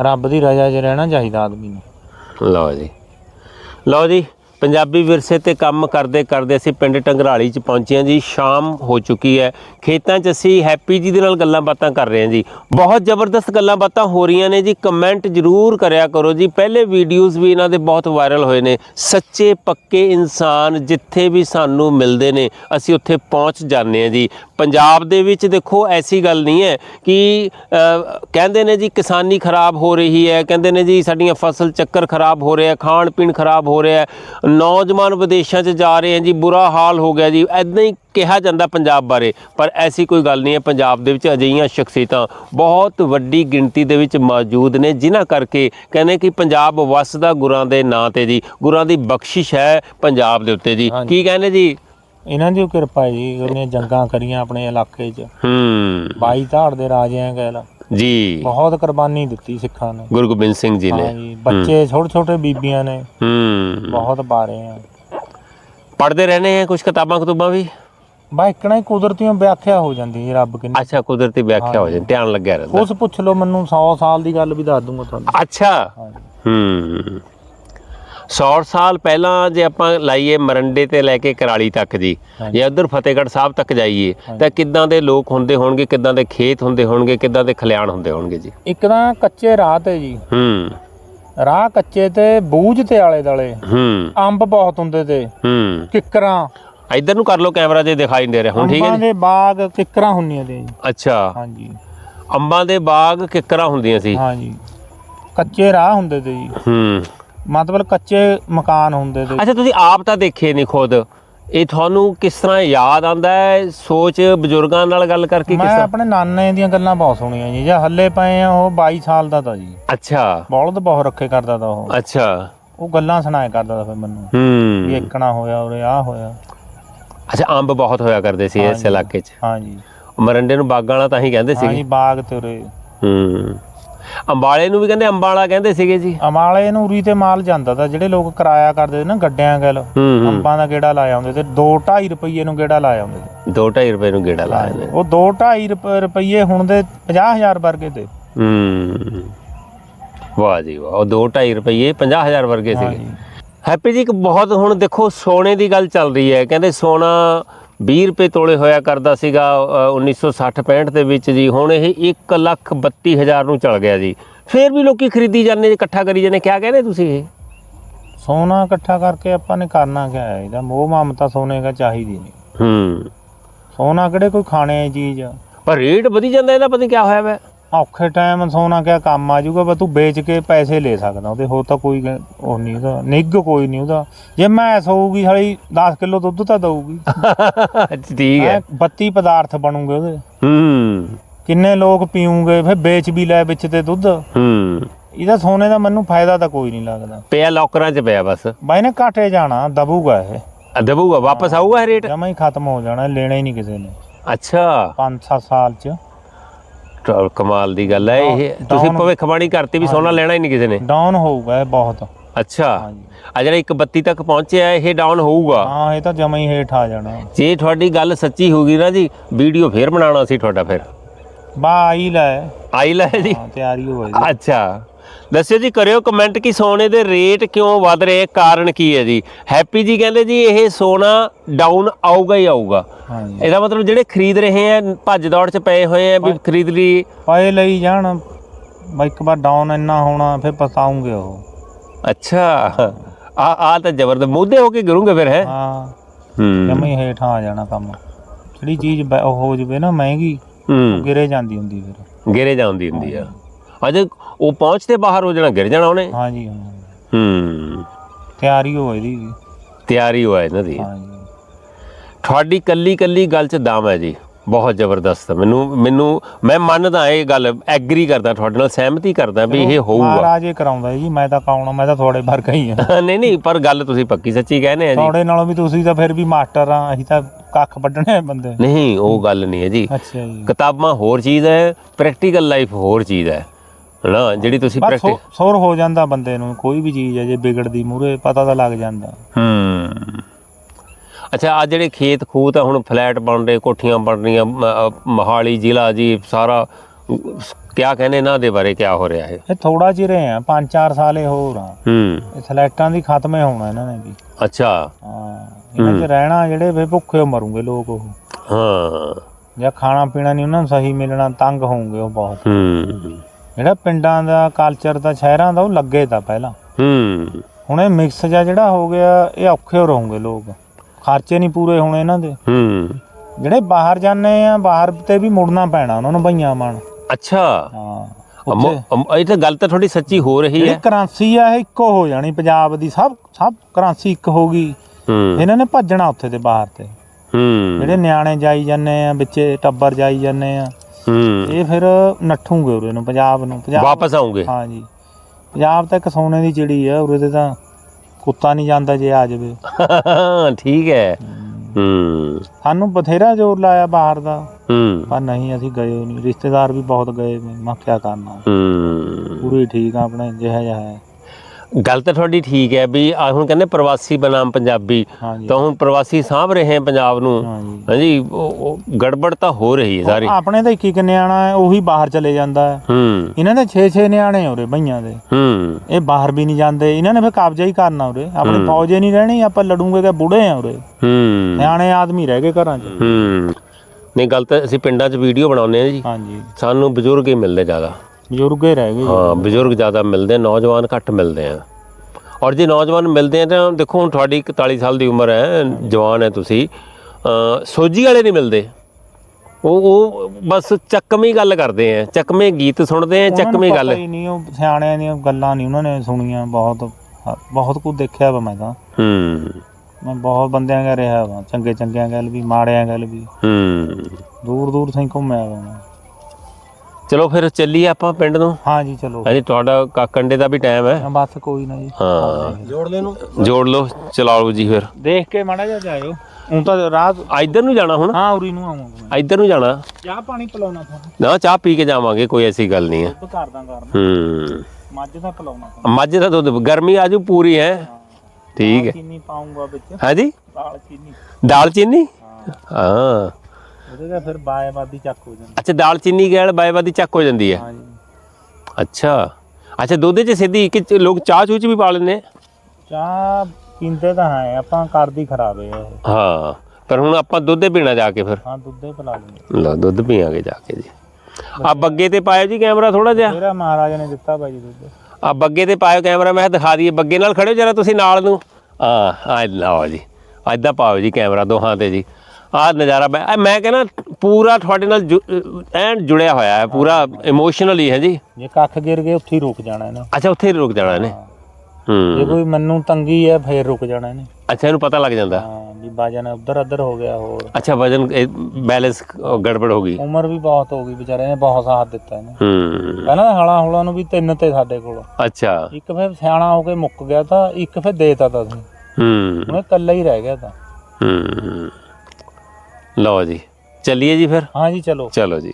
ਰੱਬ ਦੀ ਰਜ਼ਾ 'ਚ ਰਹਿਣਾ ਚਾਹੀਦਾ ਆਦਮੀ ਨੂੰ। ਲਓ ਜੀ। ਲਓ ਜੀ ਪੰਜਾਬੀ ਵਿਰਸੇ ਤੇ ਕੰਮ ਕਰਦੇ ਕਰਦੇ ਅਸੀਂ ਪਿੰਡ ਟੰਗਰਾਲੀ ਚ ਪਹੁੰਚੇ ਹਾਂ ਜੀ। ਸ਼ਾਮ ਹੋ ਚੁੱਕੀ ਹੈ। ਖੇਤਾਂ 'ਚ ਅਸੀਂ ਹੈਪੀ ਜੀ ਦੇ ਨਾਲ ਗੱਲਾਂ ਬਾਤਾਂ ਕਰ ਰਹੇ ਹਾਂ ਜੀ। ਬਹੁਤ ਜ਼ਬਰਦਸਤ ਗੱਲਾਂ ਬਾਤਾਂ ਹੋ ਰਹੀਆਂ ਨੇ ਜੀ। ਕਮੈਂਟ ਜਰੂਰ ਕਰਿਆ ਕਰੋ ਜੀ। ਪਹਿਲੇ ਵੀਡੀਓਜ਼ ਵੀ ਇਹਨਾਂ ਦੇ ਬਹੁਤ ਵਾਇਰਲ ਹੋਏ ਨੇ। ਸੱਚੇ ਪੱਕੇ ਇਨਸਾਨ ਜਿੱਥੇ ਵੀ ਸਾਨੂੰ ਮਿਲਦੇ ਨੇ, ਅਸੀਂ ਉੱਥੇ ਪਹੁੰਚ ਜਾਂਦੇ ਹਾਂ ਜੀ। ਪੰਜਾਬ ਦੇ ਵਿੱਚ ਦੇਖੋ, ਐਸੀ ਗੱਲ ਨਹੀਂ ਹੈ ਕਿ ਕਹਿੰਦੇ ਨੇ ਜੀ, ਕਿਸਾਨੀ ਖਰਾਬ ਹੋ ਰਹੀ ਹੈ। ਕਹਿੰਦੇ ਨੇ ਜੀ, ਸਾਡੀਆਂ ਫਸਲ ਚੱਕਰ ਖਰਾਬ ਹੋ ਰਿਹਾ ਖਾਣ ਪੀਣ ਖਰਾਬ ਹੋ ਰਿਹਾ ਨੌਜਵਾਨ ਵਿਦੇਸ਼ਾਂ 'ਚ ਜਾ ਰਹੇ ਹਨ ਜੀ ਬੁਰਾ ਹਾਲ ਹੋ ਗਿਆ ਜੀ। ਐਦਾਂ ਹੀ ਕਿਹਾ ਜਾਂਦਾ ਪੰਜਾਬ ਬਾਰੇ ਪਰ ਐਸੀ ਕੋਈ ਗੱਲ ਨਹੀਂ ਹੈ। ਪੰਜਾਬ ਦੇ ਵਿੱਚ ਅਜਿਹੀਆਂ ਸ਼ਖਸੀਅਤਾਂ ਬਹੁਤ ਵੱਡੀ ਗਿਣਤੀ ਦੇ ਵਿੱਚ ਮੌਜੂਦ ਨੇ ਜਿਨ੍ਹਾਂ ਕਰਕੇ ਕਹਿੰਦੇ ਕਿ ਪੰਜਾਬ ਵਸਦਾ ਗੁਰਾਂ ਦੇ ਨਾਂ ਤੇ ਜੀ। ਗੁਰਾਂ ਦੀ ਬਖਸ਼ਿਸ਼ ਹੈ ਪੰਜਾਬ ਦੇ ਉੱਤੇ ਜੀ। ਕੀ ਕਹਿੰਦੇ ਜੀ? ਇਹਨਾਂ ਦੀ ਕਿਰਪਾ ਹੈ ਜੀ ਉਹਨੇ ਜੰਗਾਂ ਕਰੀਆਂ ਆਪਣੇ ਇਲਾਕੇ 'ਚ। ਹੂੰ। 22 ਧਾੜ ਦੇ ਰਾਜਿਆਂ ਕਹਿ ਲਾ ਜੀ। ਬਹੁਤ ਕੁਰਬਾਨੀ ਦਿੱਤੀ ਸਿੱਖਾਂ ਨੇ। ਗੁਰੂ ਗੋਬਿੰਦ ਸਿੰਘ ਜੀ ਨੇ। ਹਾਂਜੀ ਬੱਚੇ ਛੋਟੇ ਛੋਟੇ ਬੀਬੀਆਂ ਨੇ। ਹੂੰ। ਬਹੁਤ ਬਾਰੇ ਆ। ਪੜ੍ਹਦੇ ਰਹਨੇ ਆ ਕੁਝ ਕਿਤਾਬਾਂ ਕਤੂਬਾਂ ਵੀ? ਬਾ ਇਕਣਾ ਹੀ ਕੁਦਰਤੀਆਂ ਵਿਆਖਿਆ ਹੋ ਜਾਂਦੀ ਹੈ ਰੱਬ ਕਿੰਨੀ। ਅੱਛਾ ਕੁਦਰਤੀ ਵਿਆਖਿਆ ਹੋ ਜਾਂਦੀ ਧਿਆਨ ਲੱਗਿਆ ਰਹਿੰਦਾ। ਉਸ ਪੁੱਛ ਲਓ ਮੈਨੂੰ 100 ਸਾਲ ਦੀ ਗੱਲ ਵੀ ਦੱਸ ਦੂੰਗਾ ਤੁਹਾਨੂੰ। ਅੱਛਾ। ਹੂੰ। 100 ਸਾਲ ਪਹਿਲਾਂ ਜੇ ਆਪਾਂ ਲਾਈਏ ਮਰੰਡੇ ਤੇ ਲੈ ਕੇ ਕਰਾਲੀ ਤੱਕ ਜੀ। ਜਾਂ ਉਧਰ ਫਤਿਹਗੜ੍ਹ ਸਾਹਿਬ ਤੱਕ ਜਾਈਏ। ਤਾਂ ਕਿੱਦਾਂ ਦੇ ਲੋਕ ਹੁੰਦੇ ਹੋਣਗੇ ਕਿੱਦਾਂ ਦੇ ਖੇਤ ਹੁੰਦੇ ਹੋਣਗੇ ਕਿੱਦਾਂ ਦੇ ਖਲਿਆਣ ਹੁੰਦੇ ਹੋਣਗੇ ਜੀ? ਇੱਕ ਤਾਂ ਕੱਚੇ ਰਾਹ ਤੇ ਜੀ। ਹੂੰ। ਰਾਹ ਕੱਚੇ ਤੇ ਬੂਝ ਤੇ ਆਲੇ ਦਾਲੇ ਹੂੰ। ਅੰਬ ਬਹੁਤ ਹੁੰਦੇ ਤੇ। ਹੂੰ। ਕਿੱਕਰਾਂ। ਇੱਧਰ ਨੂੰ ਕਰ ਲਓ ਕੈਮਰਾ ਜੇ ਦਿਖਾਈ ਨਹੀਂ ਦੇ ਰਿਹਾ ਹੁਣ ਠੀਕ ਹੈ ਅੰਬਾਂ ਦੇ ਬਾਗ ਕਿੱਕਰਾਂ ਹੁੰਦੀਆਂ ਤੇ ਜੀ। ਅੱਛਾ। ਹਾਂਜੀ। ਅੰਬਾਂ ਦੇ ਬਾਗ ਕਿੱਕਰਾਂ ਹੁੰਦੀਆਂ ਸੀ। ਹਾਂਜੀ। ਕੱਚੇ ਰਾਹ ਹੁੰਦੇ ਤੇ ਜੀ। ਹੂੰ। ਮਤਲਬ ਕੱਚੇ ਮਕਾਨ ਹੁੰਦੇ ਤੇ ਅੱਛਾ ਤੁਸੀਂ ਆਪ ਤਾਂ ਦੇਖੇ ਨਹੀਂ ਖੁਦ। ਇਹ ਤੁਹਾਨੂੰ ਕਿਸ ਤਰ੍ਹਾਂ ਯਾਦ ਆਂਦਾ ਹੈ? ਸੋਚ ਬਜ਼ੁਰਗਾਂ ਨਾਲ ਗੱਲ ਕਰਕੇ ਕਿਸ ਮੈਂ ਤਰ੍ਹਾਂ? ਆਪਣੇ ਨਾਨੇ ਦੀਆਂ ਗੱਲਾਂ ਬਹੁਤ ਸੁਣੀਆਂ ਜੀ। ਜੇ ਹੱਲੇ ਪਏ ਆ ਉਹ 22 ਸਾਲ ਦਾ ਤਾਂ ਜੀ। ਅੱਛਾ। ਬੌਲਦ ਬਹੁਤ ਰੱਖੇ ਕਰਦਾ ਤਾ ਉਹ। ਅੱਛਾ। ਉਹ ਗੱਲਾਂ ਸੁਣਾਇਆ ਕਰਦਾ ਤਾ ਫਿਰ ਮੈਨੂੰ। ਵੀ ਹੂੰ ਇੱਕਣਾ ਹੋਇਆ ਉਰੇ ਆ ਹੋਇਆ। ਅੱਛਾ ਅੰਬ ਬਹੁਤ ਹੋਇਆ ਕਰਦੇ ਸੀ ਇਸ ਹਾਂਜੀ। ਇਲਾਕੇ 'ਚ। ਹਾਂਜੀ। ਮਰੰਡੇ ਨੂੰ ਬਾਗਾਂ ਵਾਲਾ ਤਾਂ ਹੀ ਕਹਿੰਦੇ ਹਾਂਜੀ ਸੀਗੇ ਬਾਗ ਤੇ ਉਰੇ। ਹੂੰ। ਅੰਬਾਲੇ ਨੂੰ ਵੀ ਕਹਿੰਦੇ ਅੰਬਾਂ ਵਾਲਾ ਕਹਿੰਦੇ ਸੀਗੇ ਜੀ। ਅਮਾਲੇ ਨੂੰ ਉਰੀ ਤੇ ਮਾਲ ਜਾਂਦਾ ਤਾ ਜਿਹੜੇ ਲੋਕ ਕਿਰਾਇਆ ਕਰਦੇ ਨਾ ਗੱਡਿਆਂ ਗੱਲ ਹੂੰ ਹੂੰ। ਅੰਬਾਂ ਦਾ ਗੇੜਾ ਲਾਇਆ ਹੁੰਦੇ ਤੇ 2.5 ਰੁਪਏ ਨੂੰ ਗੇੜਾ ਲਾਇਆ ਹੁੰਦੇ ਤੇ 2.5 ਰੁਪਏ ਨੂੰ ਗੇੜਾ ਲਾਇਆ ਨੇ ਉਹ 2.5 ਰੁਪਏ ਹੁਣ ਦੇ 50000 ਵਰਗੇ ਤੇ ਹੂੰ। ਵਾਹ ਜੀ ਵਾਹ ਉਹ 2.5 ਰੁਪਏ 50000 ਵਰਗੇ ਸੀਗੇ। ਹੈਪੀ ਜੀ ਇੱਕ ਬਹੁਤ ਹੁਣ ਦੇਖੋ ਸੋਨੇ ਦੀ ਗੱਲ ਚੱਲ ਰਹੀ ਹੈ। ਕਹਿੰਦੇ ਸੋਨਾ 20 ਰੁਪਏ ਤੋਲੇ ਹੋਇਆ ਕਰਦਾ ਸੀਗਾ ਅ, 1960 65 ਦੇ ਵਿੱਚ ਜੀ ਹੁਣ ਇਹ 1 ਲੱਖ 32 ਹਜ਼ਾਰ ਨੂੰ ਚਲ ਗਿਆ ਜੀ। ਫੇਰ ਵੀ ਲੋਕੀ ਖਰੀਦੀ ਜਾਂਦੇ ਇਕੱਠਾ ਕਰੀ ਜਾਂਦੇ ਕਿਆ ਕਹਿੰਦੇ ਤੁਸੀਂ ਇਹ? ਸੋਨਾ ਇਕੱਠਾ ਕਰਕੇ ਆਪਾਂ ਨੇ ਕਰਨਾ ਕਿਆ ਹੈ ਇਹਦਾ ਮੋਹ ਮਮਤਾ ਸੋਨੇ ਦਾ ਚਾਹੀਦੀ ਨਹੀਂ। ਹੂੰ। ਸੋਨਾ ਕਿਹੜੇ ਕੋਈ ਖਾਣੇ ਦੀ ਚੀਜ਼ ਆ? ਪਰ ਰੇਟ ਵਧੀ ਜਾਂਦਾ ਇਹਦਾ ਪਤਾ ਨਹੀਂ ਕਿਆ ਹੋਇਆ ਵਾ। ਔਖੇ ਟਾਈਮ ਸੋਨਾ ਕਿਆ ਕੰਮ ਆ ਜਾਊਗਾ ਬਸ ਤੂੰ ਵੇਚ ਕੇ ਪੈਸੇ ਲੈ ਸਕਦਾ ਉਹਦੇ ਹੋਰ ਤਾਂ ਕੋਈ ਗ- ਉਹ ਨਹੀਂ ਉਹਦਾ ਨਿੱਘ ਕੋਈ ਨਹੀਂ ਉਹਦਾ। ਜੇ ਮੈਸ ਹੋਊਗੀ ਸਾਲੀ 10 ਕਿਲੋ ਦੁੱਧ ਤਾਂ ਦਊਗੀ। ਠੀਕ ਹੈ। ਹੈਂ, 32 ਪਦਾਰਥ ਬਣੂਗੇ ਉਹਦੇ। ਹੂੰ। ਕਿੰਨੇ ਲੋਕ ਪੀਉਂਗੇ ਫਿਰ ਵੇਚ ਵੀ ਲੈ ਵਿੱਚ ਤੇ ਦੁੱਧ। ਹੂੰ। ਇਹਦਾ ਸੋਨੇ ਦਾ ਮੈਨੂੰ ਫਾਇਦਾ ਤਾਂ ਕੋਈ ਨਹੀਂ ਲੱਗਦਾ। ਪਿਆ ਲੋਕਰਾਂ 'ਚ ਪਿਆ ਬਸ। ਬਾਈ ਨੇ ਘਾਟੇ ਜਾਣਾ ਦਬੂਗਾ ਇਹ। ਦਬੂਗਾ ਵਾਪਸ ਆਊਗਾ ਇਹ ਰੇਟ? ਜਮਾ ਹੀ ਖਤਮ ਹੋ ਜਾਣਾ ਲੈਣਾ ਹੀ ਨਹੀਂ ਕਿਸੇ ਨੇ। ਅੱਛਾ। 5-7 ਸਾਲ ਚ। ਕਮਾਲ ਦੀ ਗੱਲ ਹੈ ਇਹ। ਤੁਸੀਂ ਭਵਿੱਖਬਾਣੀ ਕਰਤੀ ਵੀ ਸੋਨਾ ਲੈਣਾ ਹੀ ਨਹੀਂ ਕਿਸੇ ਨੇ। ਡਾਊਨ ਹੋਊਗਾ ਇਹ ਬਹੁਤ। ਅੱਛਾ। ਆ ਜਿਹੜਾ ਇੱਕ 32 ਤੱਕ ਪਹੁੰਚਿਆ ਇਹ ਡਾਊਨ ਹੋਊਗਾ? ਹਾਂ ਇਹ ਤਾਂ ਜਮਾ ਹੀ ਹੇਠ ਆ ਜਾਣਾ। ਜੇ ਤੁਹਾਡੀ ਗੱਲ ਸੱਚੀ ਹੋਗੀ ਨਾ ਜੀ ਵੀਡੀਓ ਫੇਰ ਬਣਾਉਣਾ ਸੀ ਤੁਹਾਡਾ ਫਿਰ। ਬਾ ਆਈ ਲੈ। ਆਈ ਲੈ ਜੀ। ਹਾਂ ਤਿਆਰੀ ਹੋਏ ਅੱਛਾ। ਦੱਸਿਓ ਜੀ ਕਰਿਓ ਕਮੈਂਟ ਕਿ ਸੋਨੇ ਦੇ ਰੇਟ ਕਿਉਂ ਵੱਧ ਰਹੇ ਕਾਰਨ ਕੀ ਹੈ ਜੀ? ਹੈਪੀ ਜੀ ਕਹਿੰਦੇ ਜੀ ਇਹ ਸੋਨਾ ਡਾਊਨ ਆਊਗਾ ਹੀ ਆਊਗਾ। ਇਹਦਾ ਮਤਲਬ ਜਿਹੜੇ ਖਰੀਦ ਰਹੇ ਆ ਭੱਜ ਦੌੜ ਚ ਪਏ ਹੋਏ ਆ ਵੀ ਖਰੀਦ ਲਈ। ਪਾਏ ਲਈ ਜਾਣ ਇੱਕ ਵਾਰ ਡਾਊਨ ਇੰਨਾ ਹੋਣਾ ਫਿਰ ਪਛਤਾਉਂਗੇ ਉਹ। ਅੱਛਾ। ਆ ਆ ਤਾਂ ਜ਼ਬਰਦਸਤ ਮੁੱਦੇ ਹੋ ਕੇ ਗਿਰੂਗੇ ਫਿਰ ਹੈ? ਹਾਂ। ਹੂੰ। ਜਮਾ ਹੇਠ ਆ ਜਾਣਾ ਕੰਮ। ਜਿਹੜੀ ਚੀਜ਼ ਹੋ ਜਵੇ ਨਾ ਮਹਿੰਗੀ ਹੂੰ। ਗਿਰੇ ਜਾਂਦੀ ਹੁੰਦੀ ਫਿਰ। ਗਿਰੇ ਜਾਂਦੀ ਹੁੰਦੀ ਆ। ਅਜੇ ਉਹ ਪਹੁੰਚਦੇ ਬਾਹਰ ਹੋ ਜਾਣਾ ਗਿਰ ਜਾਣਾ ਉਹਨੇ। ਹਾਂਜੀ ਹਾਂ ਹੂੰ। ਤਿਆਰੀ ਹੋਏ ਦੀ ਵੀ। ਤਿਆਰੀ ਹੋਇਆ ਇਹਨਾਂ ਦੀ। ਹਾਂਜੀ। ਤੁਹਾਡੀ ਕੱਲੀ ਕੱਲੀ ਗੱਲ 'ਚ ਦਮ ਹੈ ਜੀ। ਬਹੁਤ ਜ਼ਬਰਦਸਤ। ਮੈਨੂੰ ਮੈਨੂੰ ਮੈਂ ਮੰਨਦਾ ਇਹ ਗੱਲ ਐਗਰੀ ਕਰਦਾ ਤੁਹਾਡੇ ਨਾਲ ਸਹਿਮਤੀ ਕਰਦਾ ਵੀ ਇਹ ਹੋਊਗਾ। ਮਹਾਰਾਜ ਇਹ ਕਰਾਉਂਦਾ ਜੀ ਮੈਂ ਤਾਂ ਕਾਉਣਾ ਮੈਂ ਤਾਂ ਤੁਹਾਡੇ ਵਰਗਾ ਹੀ ਆ। ਨਹੀਂ ਨਹੀਂ ਪਰ ਗੱਲ ਤੁਸੀਂ ਪੱਕੀ ਸੱਚੀ ਕਹਿੰਦੇ ਆ ਜੀ। ਤੁਹਾਡੇ ਨਾਲੋਂ ਵੀ ਤੁਸੀਂ ਤਾਂ ਫਿਰ ਵੀ ਮਾਸਟਰ ਆ ਅਸੀਂ ਤਾਂ ਕੱਖ ਵੱਢਣੇ ਆ ਬੰਦੇ। ਨਹੀਂ ਉਹ ਗੱਲ ਨਹੀਂ ਹੈ ਜੀ। ਅੱਛਾ ਜੀ। ਕਿਤਾਬਾਂ ਹੋਰ ਚੀਜ਼ ਹੈ ਪ੍ਰੈਕਟੀਕਲ ਲਾਈਫ ਹੋਰ ਚੀਜ਼ ਹੈ। ਹਨਾ ਜਿਹੜੀ ਤੁਸੀਂ ਬਸ ਪ੍ਰੈਕਟਿਸ ਸੁਰ ਹੋ ਜਾਂਦਾ ਬੰਦੇ ਨੂੰ ਕੋਈ ਵੀ ਚੀਜ਼ ਹੈ ਜੇ ਵਿਗੜਦੀ ਮੂਰੇ ਪਤਾ ਤਾਂ ਲੱਗ ਜਾਂਦਾ। ਹੂੰ। ਅੱਛਾ ਆ ਜਿਹੜੇ ਖੇਤ ਖੂਤ ਆ ਹੁਣ ਫਲੈਟ ਬਣ ਰਹੇ ਕੋਠੀਆਂ ਬਣ ਰਹੀਆਂ ਮ- ਅ, ਮੋਹਾਲੀ ਜ਼ਿਲ੍ਹਾ ਜੀ ਸਾਰਾ ਕਿਆ ਕਹਿੰਦੇ ਇਹਨਾਂ ਦੇ ਬਾਰੇ ਕਿਆ ਹੋ ਰਿਹਾ ਹੈ ਇਹ ਥੋੜਾ ਚਿਰ ਆ 5-4 ਸਾਲੇ ਹੋਰ ਆ। ਹੂੰ। ਇਹ ਸਲੈਕਟਾਂ ਦੀ ਖਤਮ ਹੀ ਹੋਣਾ ਇਹਨਾਂ ਨੇ ਵੀ ਅੱਛਾ। ਹਾਂ ਇਹਨਾਂ 'ਚ ਰਹਿਣਾ ਜਿਹੜੇ ਫੇ ਭੁੱਖੇ ਮਰੂਗੇ ਲੋਕ ਉਹ। ਹਾਂ। ਜਾਂ ਖਾਣਾ ਪੀਣਾ ਨਹੀਂ ਉਹਨਾਂ ਨੂੰ ਸਹੀ ਮਿਲਣਾ ਤੰਗ ਹੋਣਗੇ ਉਹ ਬਹੁਤ। ਹੂੰ। ਜਿਹੜਾ ਪਿੰਡਾਂ ਦਾ ਕਲਚਰ ਦਾ ਸ਼ਹਿਰਾਂ ਦਾ ਉਹ ਲੱਗੇ ਤਾਂ ਪਹਿਲਾਂ। ਹੂੰ। ਹੁਣ ਇਹ ਮਿਕਸ ਜਿਹਾ ਜਿਹੜਾ ਹੋ ਗਿਆ ਇਹ ਔਖੇ ਹੋ ਰਹੋਗੇ ਲੋਕ। ਖਰਚੇ ਨਹੀਂ ਪੂਰੇ ਹੋਣੇ ਇਹਨਾਂ ਦੇ। ਹੂੰ। ਜਿਹੜੇ ਬਾਹਰ ਜਾਂਦੇ ਆ ਬਾਹਰ ਤੇ ਵੀ ਮੁੜਨਾ ਪੈਣਾ ਉਹਨਾਂ ਨੂੰ ਬਈਆਂ ਮਨ ਅੱਛਾ। ਹਾਂ ਇਹ ਤਾਂ ਗੱਲ ਤਾਂ ਥੋੜੀ ਸੱਚੀ ਹੋ ਰਹੀ ਹੈ। ਕਰੰਸੀ ਆ ਇਹ ਇੱਕੋ ਹੋ ਜਾਣੀ ਪੰਜਾਬ ਦੀ। ਸਭ ਸਭ ਕਰੰਸੀ ਇੱਕ ਹੋ ਗਈ। ਹੂੰ। ਇਹਨਾਂ ਨੇ ਭੱਜਣਾ ਉੱਥੇ ਤੇ ਬਾਹਰ ਤੇ। ਹੂੰ। ਜਿਹੜੇ ਨਿਆਣੇ ਜਾਈ ਜਾਂਦੇ ਆ ਵਿੱਚੇ ਟੱਬਰ ਜਾਈ ਜਾਂਦੇ ਆ। ਹੂੰ। ਇਹ ਫਿਰ ਨੱਠੂਗੇ ਉਰੇ ਨੂੰ ਪੰਜਾਬ ਨੂੰ ਪੰਜਾਬ ਵਾਪਸ ਆਉਂਗੇ? ਹਾਂ ਜੀ ਪੰਜਾਬ ਤਾਂ ਇੱਕ ਸੋਨੇ ਦੀ ਚਿੜੀ ਆ ਉਰੇ ਤੇ ਤਾਂ ਕੁੱਤਾ ਨਹੀਂ ਜਾਂਦਾ ਜੇ ਆ ਜਾਵੇ। ਠੀਕ ਹੈ। ਹੂੰ। ਸਾਨੂੰ ਬਥੇਰਾ ਜ਼ੋਰ ਲਾਇਆ ਬਾਹਰ ਦਾ ਹੂੰ। ਪਰ ਨਹੀਂ ਅਸੀਂ ਗਏ ਨਹੀਂ। ਰਿਸ਼ਤੇਦਾਰ ਵੀ ਬਹੁਤ ਗਏ ਮੈਂ ਕਿਆ ਕਰਨਾ। ਹੂੰ। ਪੂਰੀ ਠੀਕ ਆ ਆਪਣੇ ਜਿਹਾ ਜਿਹਾ। ਹੈ ਗੱਲ ਤਾਂ ਤੁਹਾਡੀ ਠੀਕ ਹੈ ਵੀ ਆ ਹੁਣ ਕਹਿੰਦੇ ਪ੍ਰਵਾਸੀ ਬਨਾਮ ਪੰਜਾਬੀ ਤਾਂ ਹੁਣ ਪ੍ਰਵਾਸੀ ਸਾਂਭ ਰਹੇ ਹੈ ਪੰਜਾਬ ਨੂੰ। ਹਾਂਜੀ। ਉਹ ਉਹ ਗੜਬੜ ਤਾਂ ਹੋ ਰਹੀ ਹੈ ਸਾਰੀ। ਆਪਣੇ ਤਾਂ ਇੱਕ ਇੱਕ ਨਿਆਣਾ ਹੈ ਉਹੀ ਬਾਹਰ ਚਲੇ ਜਾਂਦਾ ਹੈ। ਹੂੰ। ਇਹਨਾਂ ਦੇ 6-6 ਨਿਆਣੇ ਉਰੇ ਬਈਆਂ ਦੇ। ਹੂੰ। ਇਹ ਬਾਹਰ ਵੀ ਨਹੀਂ ਜਾਂਦੇ ਇਹਨਾਂ ਨੇ ਫਿਰ ਕਬਜ਼ਾ ਹੀ ਕਰਨਾ ਉਰੇ। ਆਪਣੀ ਫੌਜ ਹੀ ਨਹੀਂ ਰਹਿਣੀ ਆਪਾਂ ਲੜੂਗੇ ਕਿ ਬੁੜੇ ਆ ਉਰੇ। ਹੂੰ। ਨਿਆਣੇ ਆਦਮੀ ਰਹਿ ਗਏ ਘਰਾਂ 'ਚ। ਹੂੰ। ਨਹੀਂ ਗੱਲ ਤਾਂ ਅਸੀਂ ਪਿੰਡਾਂ 'ਚ ਵੀਡੀਓ ਬਣਾਉਂਦੇ ਆ ਜੀ। ਹਾਂਜੀ। ਸਾਨੂੰ ਬਜ਼ੁਰਗ ਹੀ ਮਿਲਦੇ ਜ਼ਿਆਦਾ। ਬਜ਼ੁਰਗ ਹੀ ਰਹਿ ਗਏ ਹਾਂ ਬਜ਼ੁਰਗ ਜ਼ਿਆਦਾ ਮਿਲਦੇ ਨੌਜਵਾਨ ਘੱਟ ਮਿਲਦੇ ਆ। ਔਰ ਜੇ ਨੌਜਵਾਨ ਮਿਲਦੇ ਆ ਤਾਂ ਦੇਖੋ ਹੁਣ ਤੁਹਾਡੀ 41 ਸਾਲ ਦੀ ਉਮਰ ਹੈ ਜਵਾਨ ਹੈ ਤੁਸੀਂ। ਅ ਸੋਝੀ ਵਾਲੇ ਨਹੀਂ ਮਿਲਦੇ। ਉਹ ਉਹ ਬਸ ਚੱਕਵੀਂ ਗੱਲ ਕਰਦੇ ਆ ਚੱਕਵੇਂ ਗੀਤ ਸੁਣਦੇ ਆ ਉਹਨਾਂ ਨੂੰ ਚੱਕਵੀਂ ਗੱਲ। ਪਤਾ ਹੀ ਨਹੀਂ ਉਹ ਸਿਆਣਿਆਂ ਦੀਆਂ ਗੱਲਾਂ ਨਹੀਂ ਉਹਨਾਂ ਨੇ ਸੁਣੀਆਂ ਬਹੁਤ ਬਹੁਤ ਕੁਝ ਦੇਖਿਆ ਵਾ ਮੈਂ ਤਾਂ। ਹੂੰ। ਮੈਂ ਬਹੁਤ ਬੰਦਿਆਂ ਦਾ ਰਿਹਾ ਵਾ ਚੰਗੇ ਚੰਗਿਆਂ ਗੱਲ ਵੀ ਮਾੜਿਆਂ ਗੱਲ ਵੀ ਹੂੰ। ਦੂਰ ਦੂਰ ਥਾਈਂ ਘੁੰਮਿਆ ਵਾ ਮੈਂ। ਚਲੋ ਫਿਰ ਚੱਲੀਏ ਆਪਾਂ ਪਿੰਡ ਨੂੰ। ਹਾਂ ਜੀ ਚਲੋ। ਹਾਂਜੀ ਤੁਹਾਡਾ ਕਾਕੰਡੇ ਦਾ ਵੀ ਟਾਈਮ ਹੈ। ਬਸ ਕੋਈ ਨਾ ਜੀ। ਹਾਂ। ਜੋੜ ਲੈ ਨੂੰ ਜੋੜ ਲਓ ਚਲਾਓ ਜੀ ਫਿਰ। ਦੇਖ ਕੇ ਮਾੜਾ ਜਿਹਾ ਜਾਇਓ। ਹੁਣ ਤਾਂ ਰਾਤ ਇੱਧਰ ਨੂੰ ਜਾਣਾ ਹੁਣ? ਹਾਂ ਉਰੀ ਨੂੰ ਆਵਾਂਗਾ। ਇੱਧਰ ਨੂੰ ਜਾਣਾ? ਚਾਹ ਪਾਣੀ ਪਿਲਾਉਣਾ ਤੁਹਾਨੂੰ। ਨਾ ਚਾਹ ਪੀ ਕੇ ਜਾਵਾਂਗੇ ਕੋਈ ਐਸੀ ਗੱਲ ਨਹੀਂ ਹੈ। ਕਰਦਾ ਕਰਨਾ ਹੂੰ। ਮੱਝ ਦਾ ਪਿਲਾਉਣਾ ਮੱਝ ਦਾ ਦੁੱਧ ਗਰਮੀ ਆਜੂ ਪੂਰੀ ਹੈ? ਠੀਕ ਹੈ। ਚੀਨੀ ਪਾਉਂਗਾ ਵਿੱਚ। ਹਾਂਜੀ ਦਾਲ ਚੀਨੀ। ਦਾਲ ਚੀਨੀ? ਹਾਂ। ਹਾਂ ਉਹਦੇ ਦਾ ਫਿਰ ਬਾਏਬਾਦੀ ਚੱਕ ਹੋ ਜਾਂਦੀ। ਅੱਛਾ ਦਾਲ ਚੀਨੀ ਗੈਲ ਬਾਏਬਾਦੀ ਚੱਕ ਹੋ ਜਾਂਦੀ ਹੈ? ਅੱਛਾ। ਅੱਛਾ ਦੁੱਧ 'ਚ ਸਿੱਧੀ ਕਿ ਚ- ਲੋਕ ਚਾਹ ਚੂਹ 'ਚ ਵੀ ਪਾ ਲੈਂਦੇ ਆ? ਚਾਹ ਪੀਂਦੇ ਤਾਂ ਹੈ ਆਪਾਂ ਕਰਦੀ ਖਰਾਬ ਹੈ ਇਹ। ਹਾਂ ਪਰ ਹੁਣ ਆਪਾਂ ਦੁੱਧ ਹੀ ਪੀਣਾ ਜਾ ਕੇ ਫਿਰ। ਹਾਂ ਦੁੱਧੇ ਪਿਲਾ ਲੈਂਦੇ ਲਓ ਦੁੱਧ ਪੀਾਂਗੇ ਜਾ ਕੇ ਜੀ। ਆ ਬੱਗੇ ਤੇ ਪਾਇਓ ਜੀ ਕੈਮਰਾ ਥੋੜਾ ਜਿਹਾ। ਮੇਰਾ ਮਹਾਰਾਜ ਨੇ ਦਿੱਤਾ ਬਾਈ ਜੀ ਦੁੱਧ। ਆ ਬੱਗੇ ਤੇ ਪਾਇਓ ਕੈਮਰਾ ਮੈਂ ਦਿਖਾ ਦਈਏ। ਬੱਗੇ ਨਾਲ ਖੜਿਓ ਜਰਾ ਤੁਸੀਂ ਨਾਲ ਨੂੰ। ਆ ਆ ਲਓ ਜੀ। ਐਦਾਂ ਪਾਓ ਜੀ ਕੈਮਰਾ ਦੋਹਾਂ ਤੇ ਜੀ। ਆਹ ਨਜ਼ਾਰਾ ਮੈਂ ਇਹ ਮੈਂ ਕਹਿੰਦਾ ਪੂਰਾ ਤੁਹਾਡੇ ਨਾਲ ਜੁ- ਐਨ ਜੁੜਿਆ ਹੋਇਆ ਹੈ ਪੂਰਾ ਇਮੋਸ਼ਨਲੀ ਹੈ ਜੀ। ਜੇ ਕੱਖ ਗਿਰ ਗਏ ਉੱਥੇ ਹੀ ਰੁਕ ਜਾਣਾ ਇਹਨਾਂ। ਅੱਛਾ ਉੱਥੇ ਹੀ ਰੁਕ ਜਾਣਾ ਇਹਨੇ। ਜੇ ਹੂੰ। ਕੋਈ ਮੈਨੂੰ ਤੰਗੀ ਹੈ ਫੇਰ ਰੁਕ ਜਾਣਾ ਇਹਨੇ। ਅੱਛਾ ਇਹਨੂੰ ਪਤਾ ਲੱਗ ਜਾਂਦਾ। ਹਾਂ ਵੀ ਬਾਜਨ ਉੱਧਰ ਉੱਧਰ ਹੋ ਗਿਆ ਹੋਰ। ਅੱਛਾ ਵਜਨ ਬੈਲੈਂਸ ਗੜਬੜ ਹੋ ਗਈ। ਉਮਰ ਵੀ ਬਹੁਤ ਹੋ ਗਈ ਵਿਚਾਰੇ ਨੇ ਬਹੁਤ ਸਾਥ ਦਿੱਤਾ ਇਹਨੇ। ਹੂੰ। ਪਹਿਲਾਂ ਤਾਂ ਹਲਾਂ ਹੁਲਾਂ ਨੂੰ ਵੀ ਤਿੰਨ ਤੇ ਸਾਡੇ ਕੋਲ। ਅੱਛਾ। ਇੱਕ ਫਿਰ ਸਿਆਣਾ ਹੋ ਕੇ ਮੁੱਕ ਗਿਆ ਤਾਂ ਇੱਕ ਫਿਰ ਦੇਤਾ ਤਾਂ ਅਸੀਂ। ਹੂੰ। ਇਹ ਇਕੱਲਾ ਹੀ ਰਹਿ ਗਿਆ ਤਾਂ। ਹੂੰ। ਲਓ ਜੀ। ਚੱਲੀਏ ਜੀ ਫਿਰ? ਹਾਂ ਜੀ ਚਲੋ। ਚਲੋ ਜੀ।